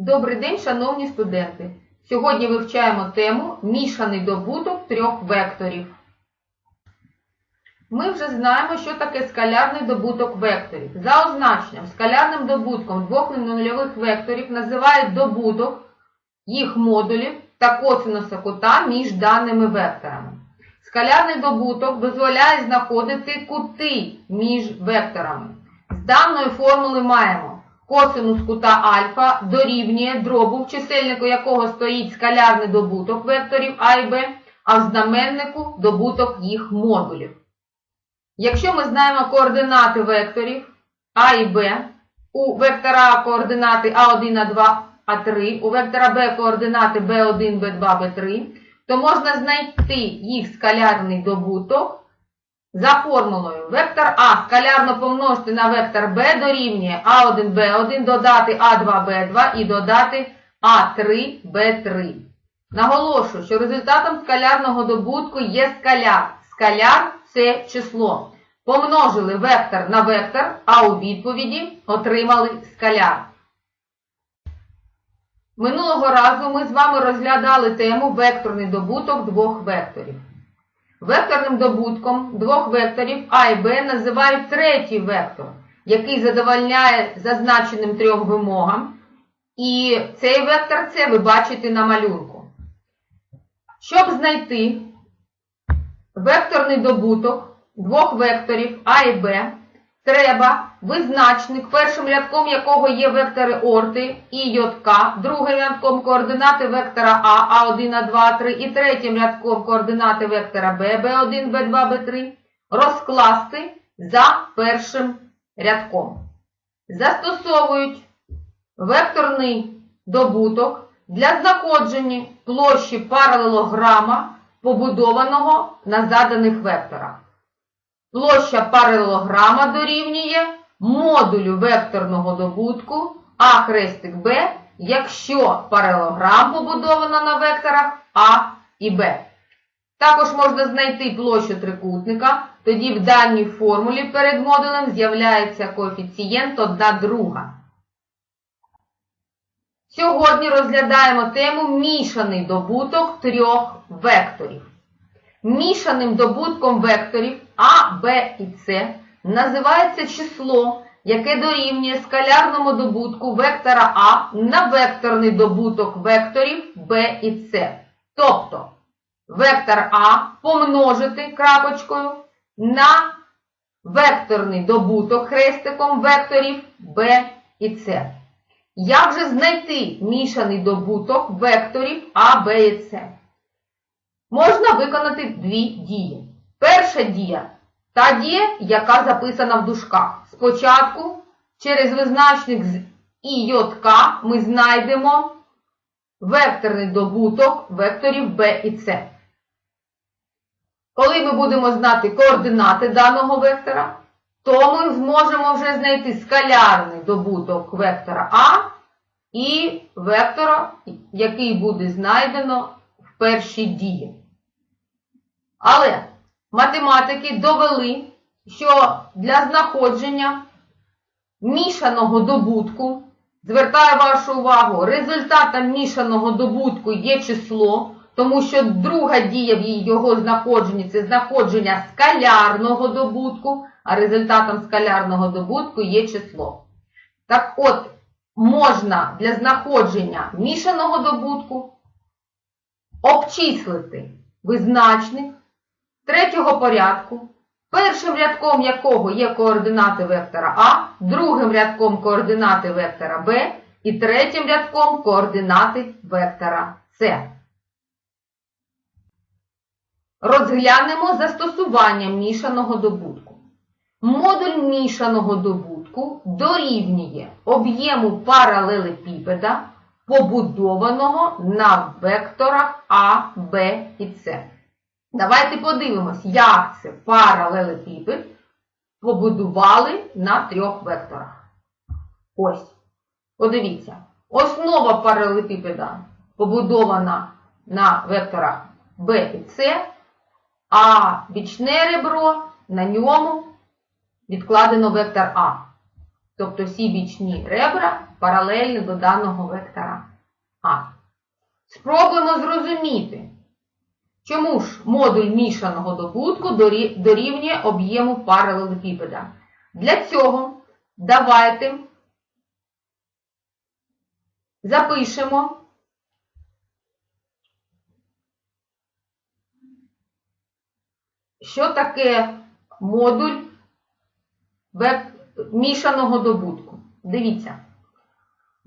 Добрий день, шановні студенти! Сьогодні вивчаємо тему мішаний добуток трьох векторів. Ми вже знаємо, що таке скалярний добуток векторів. За означенням, скалярним добутком двох нульових векторів називають добуток їх модулів та косинуса кута між даними векторами. Скалярний добуток дозволяє знаходити кути між векторами. З даної формули маємо косинус кута альфа дорівнює дробу, в чисельнику якого стоїть скалярний добуток векторів А і Б, а в знаменнику добуток їх модулів. Якщо ми знаємо координати векторів А і Б, у вектора А координати А1, А2, А3, у вектора Б координати B1, B2, B3, то можна знайти їх скалярний добуток за формулою. Вектор А скалярно помножити на вектор Б дорівнює А1, Б1, додати А2, Б2 і додати А3, Б3. Наголошую, що результатом скалярного добутку є скаляр. Скаляр це число. Помножили вектор на вектор, а у відповіді отримали скаляр. Минулого разу ми з вами розглядали тему векторний добуток двох векторів. Векторним добутком двох векторів А і Б називають третій вектор, який задовольняє зазначеним трьох вимогам. І цей вектор С ви бачите на малюнку. Щоб знайти векторний добуток двох векторів А і Б, треба визначник, першим рядком якого є вектори орти і йотка, другим рядком координати вектора А, А1, А2, А3 і третім рядком координати вектора Б, Б1, Б2, Б3 розкласти за першим рядком. Застосовують векторний добуток для знаходження площі паралелограма, побудованого на заданих векторах. Площа паралелограма дорівнює модулю векторного добутку А хрестик Б, якщо паралелограм побудовано на векторах А і Б. Також можна знайти площу трикутника, тоді в даній формулі перед модулем з'являється коефіцієнт 1 друга. Сьогодні розглядаємо тему мішаний добуток трьох векторів. Мішаним добутком векторів А, Б і С називається число, яке дорівнює скалярному добутку вектора А на векторний добуток векторів Б і С. Тобто вектор А помножити крапочкою на векторний добуток хрестиком векторів Б і С. Як же знайти мішаний добуток векторів А, Б і С? Можна виконати дві дії. Перша дія та дія, яка записана в дужках. Спочатку через визначник з І К ми знайдемо векторний добуток векторів B і C. Коли ми будемо знати координати даного вектора, то ми зможемо вже знайти скалярний добуток вектора А і вектора, який буде знайдено в першій дії. Але математики довели, що для знаходження мішаного добутку, звертаю вашу увагу, результатом мішаного добутку є число, тому що друга дія в його знаходженні це знаходження скалярного добутку, а результатом скалярного добутку є число. Так от, можна для знаходження мішаного добутку обчислити визначник третього порядку, першим рядком якого є координати вектора А, другим рядком координати вектора Б і третім рядком координати вектора С. Розглянемо застосування мішаного добутку. Модуль мішаного добутку дорівнює об'єму паралелепіпеда, побудованого на векторах А, Б і С. Давайте подивимось, як це паралелепіпед побудували на трьох векторах. Ось. Подивіться. Основа паралелепіпеда побудована на векторах B і C, а бічне ребро на ньому відкладено вектор А. Тобто всі бічні ребра паралельні до даного вектора. А. Спробуємо зрозуміти, чому ж модуль мішаного добутку дорівнює об'єму паралелепіпеда. Для цього давайте запишемо що таке модуль мішаного добутку. Дивіться.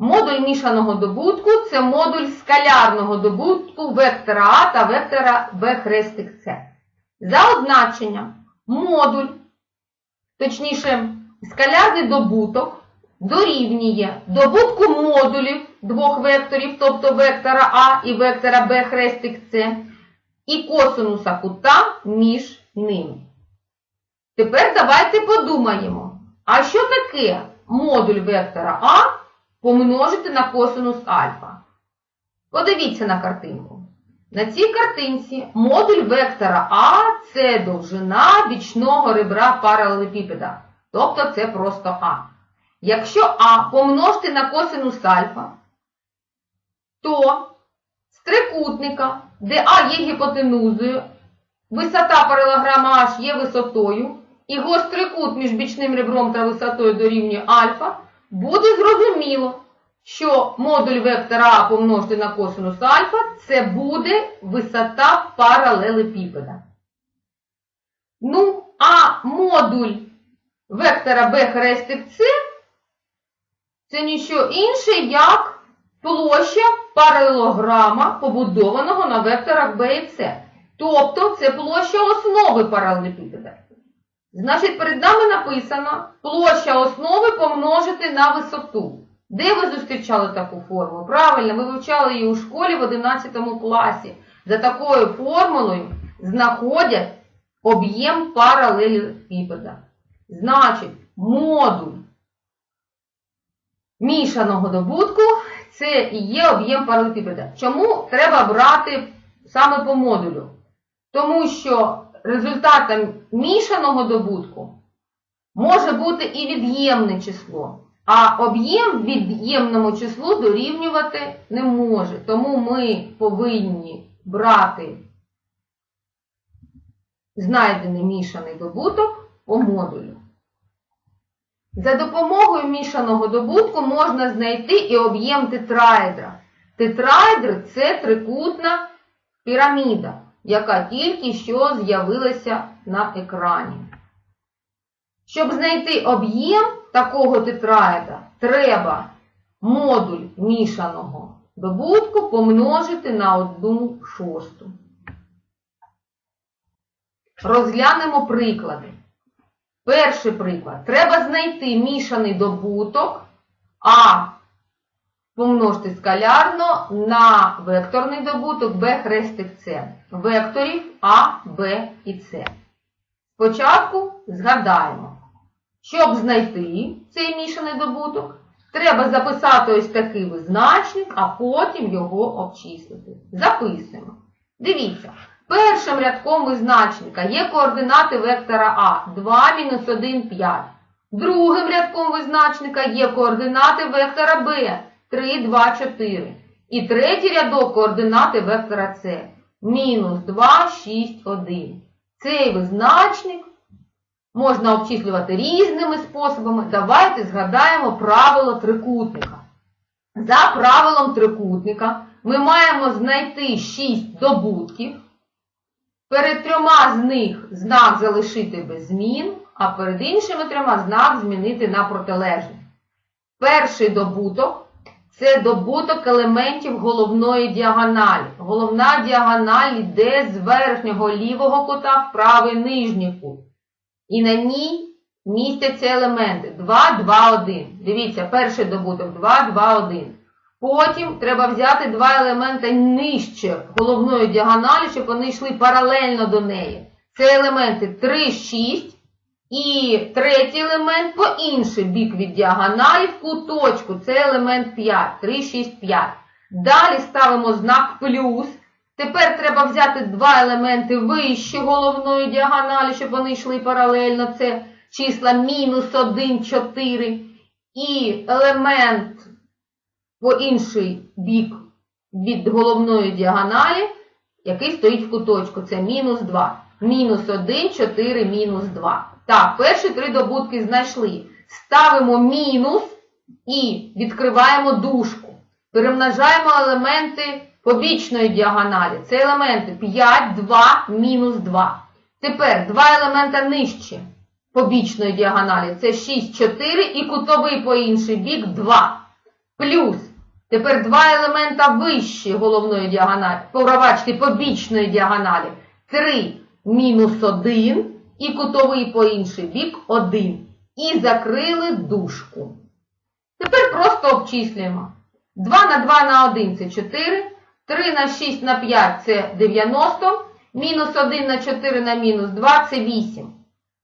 Модуль мішаного добутку це модуль скалярного добутку вектора А та вектора Б хрестик С. За означенням модуль, точніше, скалярний добуток дорівнює добутку модулів двох векторів, тобто вектора А і вектора Б хрестик С, і косинуса кута між ними. Тепер давайте подумаємо, а що таке модуль вектора А помножити на косинус альфа? Подивіться на картинку. На цій картинці модуль вектора А це довжина бічного ребра паралелепіпеда, тобто це просто А. Якщо А помножити на косинус альфа, то з трикутника, де А є гіпотенузою, висота паралограма H є висотою, і гострий кут між бічним ребром та висотою дорівнює альфа, буде зрозуміло, що модуль вектора А помножити на косинус альфа це буде висота паралелепіпеда. Ну, а модуль вектора B хрестик С це ніщо інше, як площа паралелограма, побудованого на векторах B і C. Тобто це площа основи паралелепіпеда. Значить, перед нами написано площа основи помножити на висоту. Де ви зустрічали таку формулу? Правильно, ви вивчали її у школі в 11 класі. За такою формулою знаходять об'єм паралелепіпеда. Значить, модуль мішаного добутку це і є об'єм паралелепіпеда. Чому треба брати саме по модулю? Тому що результатом мішаного добутку може бути і від'ємне число, а об'єм від'ємному числу дорівнювати не може. Тому ми повинні брати знайдений мішаний добуток по модулю. За допомогою мішаного добутку можна знайти і об'єм тетраедра. Тетраедр це трикутна піраміда, яка тільки що з'явилася на екрані. Щоб знайти об'єм такого тетраедра, треба модуль мішаного добутку помножити на 1 шосту. Розглянемо приклади. Перший приклад. Треба знайти мішаний добуток А помножити скалярно на векторний добуток Б хрестик С. Векторів А, Б і С. Спочатку згадаємо, щоб знайти цей мішаний добуток, треба записати ось такий визначник, а потім його обчислити. Записуємо. Дивіться. Першим рядком визначника є координати вектора А 2, мінус 1, 5. Другим рядком визначника є координати вектора Б 3, 2, 4. І третій рядок координати вектора С мінус 2, 6, 1. Цей визначник можна обчислювати різними способами. Давайте згадаємо правило трикутника. За правилом трикутника ми маємо знайти 6 добутків. Перед трьома з них знак залишити без змін, а перед іншими трьома знак змінити на протилежний. Перший добуток це добуток елементів головної діагоналі. Головна діагональ йде з верхнього лівого кута в правий нижній кут. І на ній містяться елементи 2, 2, 1. Дивіться, перший добуток 2, 2, 1. Потім треба взяти два елементи нижче головної діагоналі, щоб вони йшли паралельно до неї. Це елементи 3, 6 і третій елемент по інший бік від діагоналі в куточку. Це елемент 5, 3, 6, 5. Далі ставимо знак плюс. Тепер треба взяти два елементи вище головної діагоналі, щоб вони йшли паралельно. Це числа мінус 1, 4. І елемент по інший бік від головної діагоналі, який стоїть в куточку. Це мінус 2. Мінус 1, 4, мінус 2. Так, перші три добутки знайшли. Ставимо мінус і відкриваємо дужку. Перемножаємо елементи побічної діагоналі. Це елементи 5, 2, мінус 2. Тепер два елемента нижче побічної діагоналі. Це 6, 4 і кутовий по інший бік 2. Плюс. Тепер два елемента вище головної діагоналі, пробачте, побічної діагоналі. 3 мінус 1 і кутовий по інший бік 1. І закрили дужку. Тепер просто обчислюємо. 2 на 2 на 1 це 4. 3 на 6 на 5 це 90. Мінус 1 на 4 на мінус 2 це 8.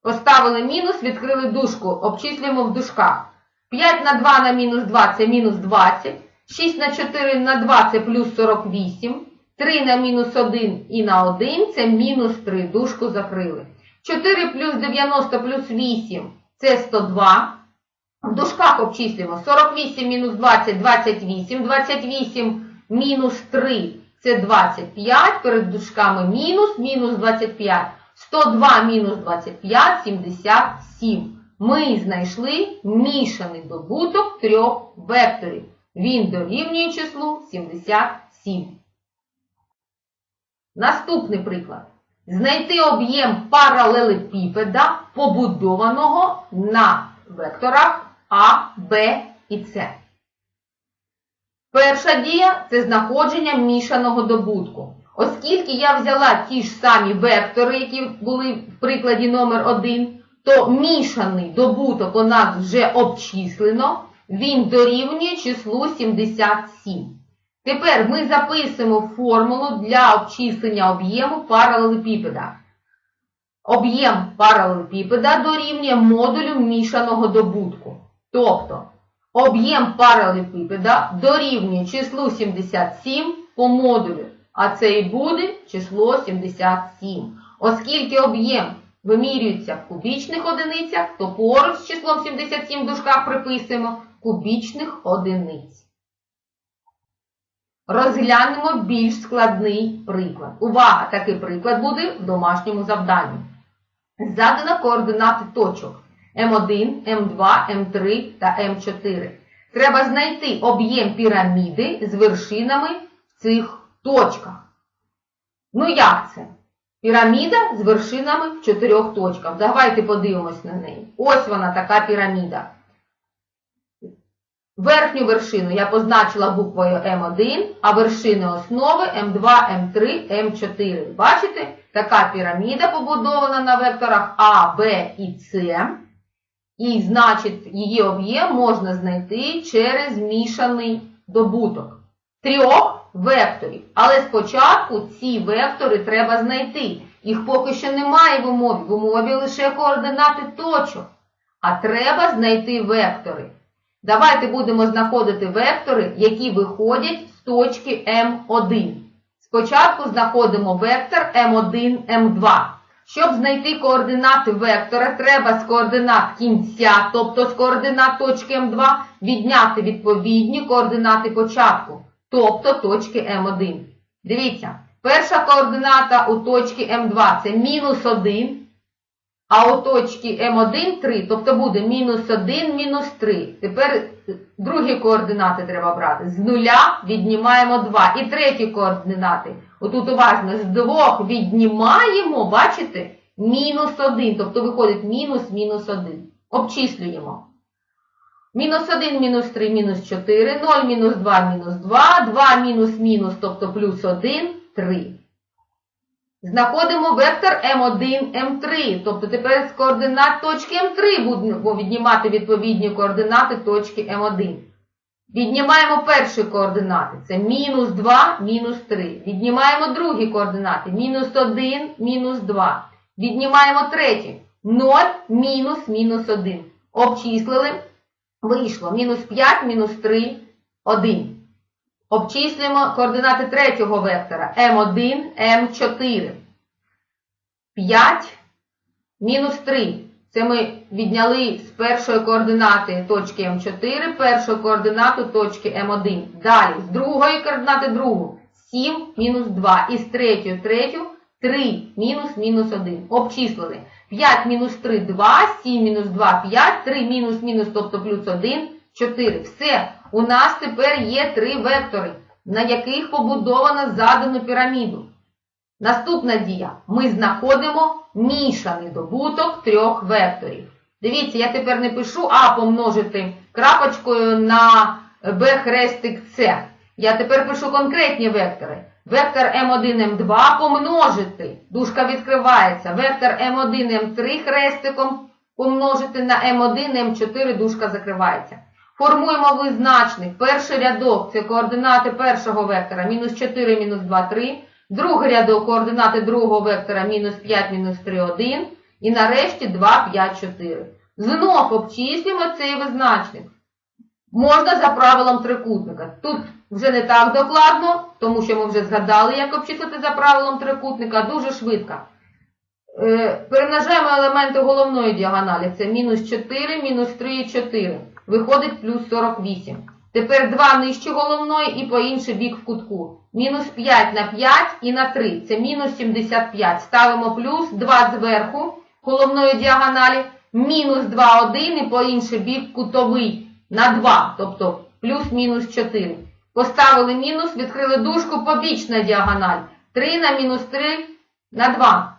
Поставили мінус, відкрили дужку, обчислюємо в дужках. 5 на 2 на мінус 2 це мінус 20. 6 на 4 на 2 це плюс 48. 3 на мінус 1 і на 1 це мінус 3. Дужку закрили. 4 плюс 90 плюс 8 це 102. В дужках обчислюємо 48 мінус 20 28. 28 мінус 3 це 25. Перед дужками мінус, мінус 25. 102 мінус 25 77. Ми знайшли мішаний добуток трьох векторів. Він дорівнює числу 77. Наступний приклад. Знайти об'єм паралелепіпеда, побудованого на векторах А, Б і С. Перша дія це знаходження мішаного добутку. Оскільки я взяла ті ж самі вектори, які були в прикладі номер 1 то мішаний добуток у нас вже обчислено, він дорівнює числу 77. Тепер ми записуємо формулу для обчислення об'єму паралелепіпеда. Об'єм паралелепіпеда дорівнює модулю мішаного добутку. Тобто, об'єм паралелепіпеда дорівнює числу 77 по модулю, а це і буде число 77. Оскільки об'єм вимірюється в кубічних одиницях, то поруч з числом 77 в дужках приписуємо кубічних одиниць. Розглянемо більш складний приклад. Увага! Такий приклад буде в домашньому завданні. Задано координати точок М1, М2, М3 та М4. Треба знайти об'єм піраміди з вершинами в цих точках. Ну як це? Піраміда з вершинами в чотирьох точках. Давайте подивимось на неї. Ось вона така піраміда. Верхню вершину я позначила буквою М1, а вершини основи М2, М3, М4. Бачите? Така піраміда побудована на векторах А, Б і С. І, значить, її об'єм можна знайти через мішаний добуток трьох векторів. Але спочатку ці вектори треба знайти. Їх поки що немає в умові. В умові лише координати точок. А треба знайти вектори. Давайте будемо знаходити вектори, які виходять з точки М1. Спочатку знаходимо вектор М1, М2. Щоб знайти координати вектора, треба з координат кінця, тобто з координат точки М2, відняти відповідні координати початку, тобто точки М1. Дивіться, перша координата у точці М2 це мінус 1, а у точці М1 3, тобто буде мінус 1, мінус 3. Тепер другі координати треба брати. З нуля віднімаємо 2. І треті координати. Отут уважно, з двох віднімаємо, бачите, мінус 1. Тобто виходить мінус, мінус 1. Обчислюємо. Мінус 1, мінус 3, мінус 4, 0, мінус 2, мінус 2, 2 мінус мінус, тобто плюс 1, 3. Знаходимо вектор М1, М3. Тобто тепер з координат точки М3 будемо віднімати відповідні координати точки М1. Віднімаємо перші координати. Це мінус 2, мінус 3. Віднімаємо другі координати. Мінус 1, мінус 2. Віднімаємо треті. 0, мінус, мінус 1. Обчислили. Вийшло мінус 5, мінус 3, 1. Обчислюємо координати третього вектора М1, М4. 5, мінус 3. Це ми відняли з першої координати точки М4, першу координату точки М1. Далі, з другої координати другу 7 мінус 2. І з третьої третю 3 мінус мінус 1. Обчислили. 5 мінус 3 2, 7 мінус 2 5, 3 мінус мінус, тобто плюс 1, 4. Все. У нас тепер є три вектори, на яких побудовано задану піраміду. Наступна дія. Ми знаходимо мішаний добуток трьох векторів. Дивіться, я тепер не пишу А помножити крапочкою на Б хрестик С. Я тепер пишу конкретні вектори. Вектор М1, М2 помножити. Дужка відкривається. Вектор М1, М3 хрестиком помножити на М1, М4, дужка закривається. Формуємо визначник. Перший рядок це координати першого вектора мінус 4, мінус 2, 3. Другий рядок координати другого вектора мінус 5, мінус 3, 1. І нарешті 2, 5, 4. Знов обчислюємо цей визначник. Можна за правилом трикутника. Тут вже не так докладно, тому що ми вже згадали, як обчислити за правилом трикутника, дуже швидко. Е, перемножаємо елементи головної діагоналі. Це мінус 4, мінус 3 і 4. Виходить плюс 48. Тепер 2 нижче головної і по інший бік в кутку. Мінус 5 на 5 і на 3. Це мінус 75. Ставимо плюс 2 зверху головної діагоналі. Мінус 2, 1 і по інший бік кутовий на 2. Тобто плюс-мінус 4. Поставили мінус, відкрили дужку, побічна діагональ. 3 на мінус 3 на 2.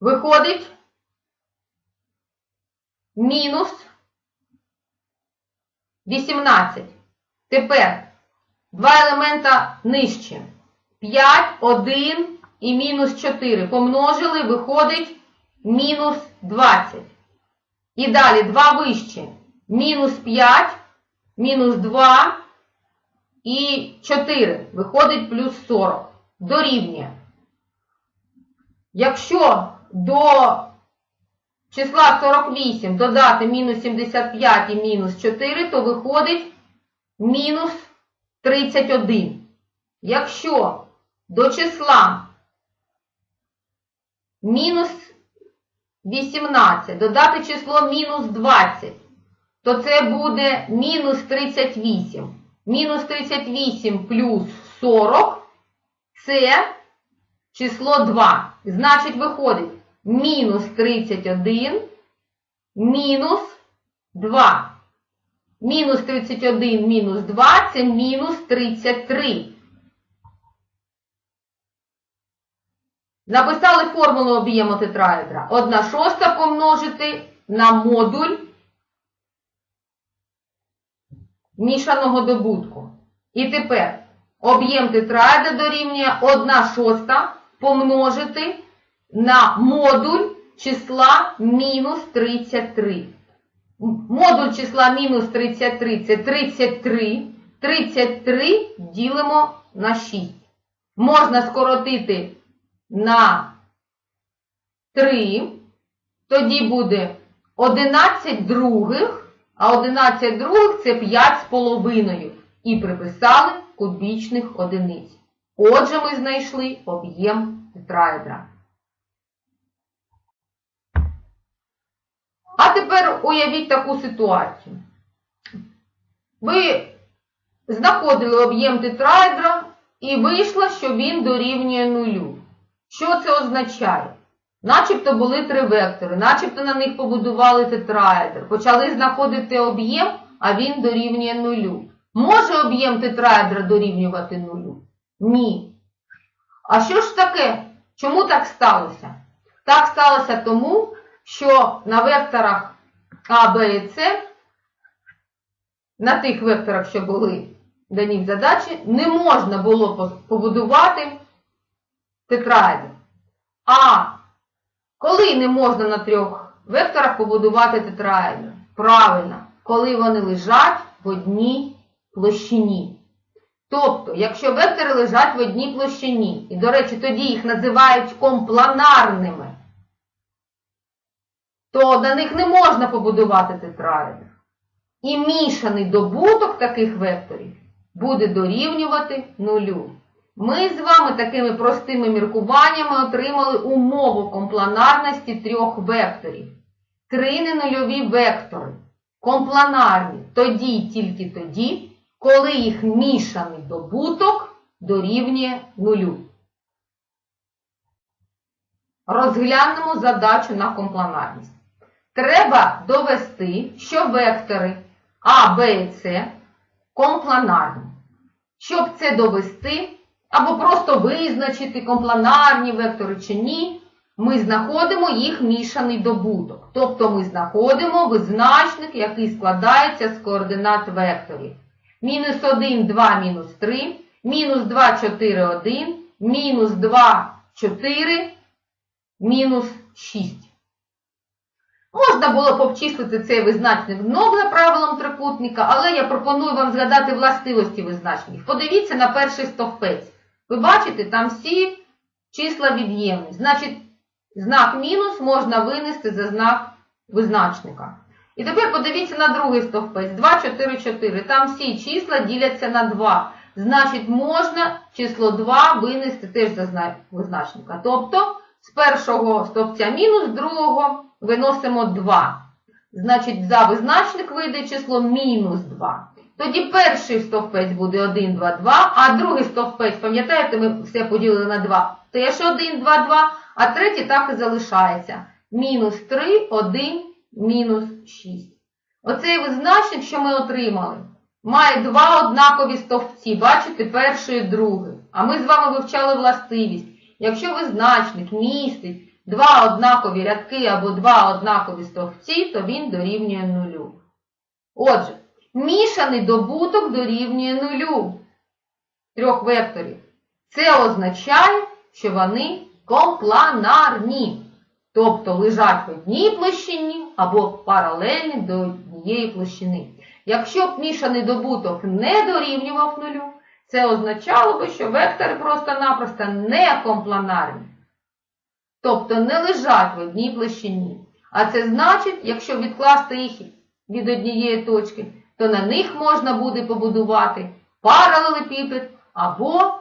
Виходить мінус 18. Тепер два елемента нижче. 5, 1 і мінус 4. Помножили, виходить мінус 20. І далі 2 вище. Мінус 5, мінус 2 і 4. Виходить плюс 40. Дорівнює. Якщо до числа 48 додати мінус 75 і мінус 4, то виходить мінус 31. Якщо до числа мінус 18 додати число мінус 20, то це буде мінус 38. Мінус 38 плюс 40 це число 2. Значить, виходить мінус 31 мінус 2. Мінус 31 мінус 2 це мінус 33. Написали формулу об'єму тетраедра. 1 шоста помножити на модуль мішаного добутку. І тепер об'єм тетраедра дорівнює 1 шоста помножити на модуль числа мінус 33. Модуль числа мінус 33 це 33. 33 ділимо на 6. Можна скоротити на 3. Тоді буде 11 других, а 11 других це 5 з половиною. І приписали кубічних одиниць. Отже, ми знайшли об'єм тетраедра. А тепер уявіть таку ситуацію. Ви знаходили об'єм тетраедра і вийшло, що він дорівнює нулю. Що це означає? Начебто були три вектори, начебто на них побудували тетраедр. Почали знаходити об'єм, а він дорівнює нулю. Може об'єм тетраедра дорівнювати нулю? Ні. А що ж таке? Чому так сталося? Так сталося тому, що на векторах А, Б і С, на тих векторах, що були дані в задачі, не можна було побудувати тетраедр. А коли не можна на трьох векторах побудувати тетраедр? Правильно, коли вони лежать в одній площині. Тобто, якщо вектори лежать в одній площині, і, до речі, тоді їх називають компланарними, то на них не можна побудувати тетраедр. І мішаний добуток таких векторів буде дорівнювати нулю. Ми з вами такими простими міркуваннями отримали умову компланарності трьох векторів. Три ненульові вектори. Компланарні тоді й тільки тоді, коли їх мішаний добуток дорівнює нулю. Розглянемо задачу на компланарність. Треба довести, що вектори А, Б і С компланарні. Щоб це довести, або просто визначити компланарні вектори чи ні, ми знаходимо їх мішаний добуток. Тобто ми знаходимо визначник, який складається з координат векторів. Мінус 1, 2, мінус 3, мінус 2, 4, 1, мінус 2, 4, мінус 6. Можна було б цей визначник знову за правилом трикутника, але я пропоную вам згадати властивості визначників. Подивіться на перший стовпець. Ви бачите, там всі числа від'ємні. Значить, знак мінус можна винести за знак визначника. І тепер подивіться на другий стовпець. 2, 4, 4. Там всі числа діляться на 2. Значить, можна число 2 винести теж за знак визначника. Тобто, з першого стовпця мінус, другого виносимо 2. Значить, за визначник вийде число мінус 2. Тоді перший стовпець буде 1, 2, 2, а другий стовпець, пам'ятаєте, ми все поділили на 2, теж 1, 2, 2, а третій так і залишається. Мінус 3, 1, мінус 6. Оцей визначник, що ми отримали, має два однакові стовпці, бачите, перший і другий. А ми з вами вивчали властивість. Якщо визначник містить два однакові рядки або два однакові стовпці, то він дорівнює нулю. Отже, мішаний добуток дорівнює нулю трьох векторів. Це означає, що вони компланарні, тобто лежать в одній площині або паралельні до однієї площини. Якщо б мішаний добуток не дорівнював нулю, це означало би, що вектори просто-напросто не компланарні. Тобто не лежать в одній площині. А це значить, якщо відкласти їх від однієї точки, то на них можна буде побудувати паралелепіпед або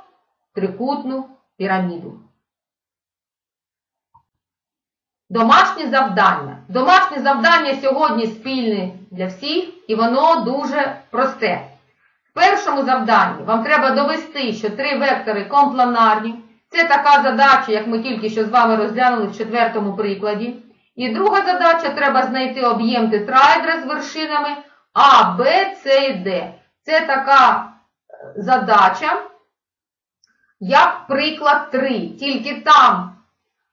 трикутну піраміду. Домашнє завдання. Домашнє завдання сьогодні спільне для всіх, і воно дуже просте. В першому завданні вам треба довести, що три вектори компланарні. Це така задача, як ми тільки що з вами розглянули в четвертому прикладі. І друга задача треба знайти об'єм тетраедра з вершинами А, Б, С і Д. Це така е, задача, як приклад 3. Тільки там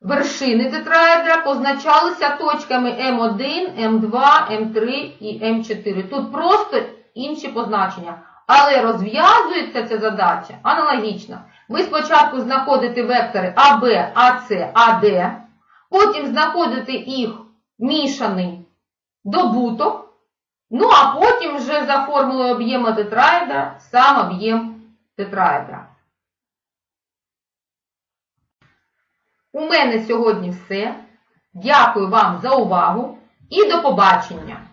вершини тетраедра позначалися точками М1, М2, М3 і М4. Тут просто інші позначення. Але розв'язується ця задача аналогічно. Ви спочатку знаходите вектори АБ, АС, АД, потім знаходите їх мішаний добуток, ну а потім вже за формулою об'єму тетраедра сам об'єм тетраедра. У мене сьогодні все. Дякую вам за увагу і до побачення!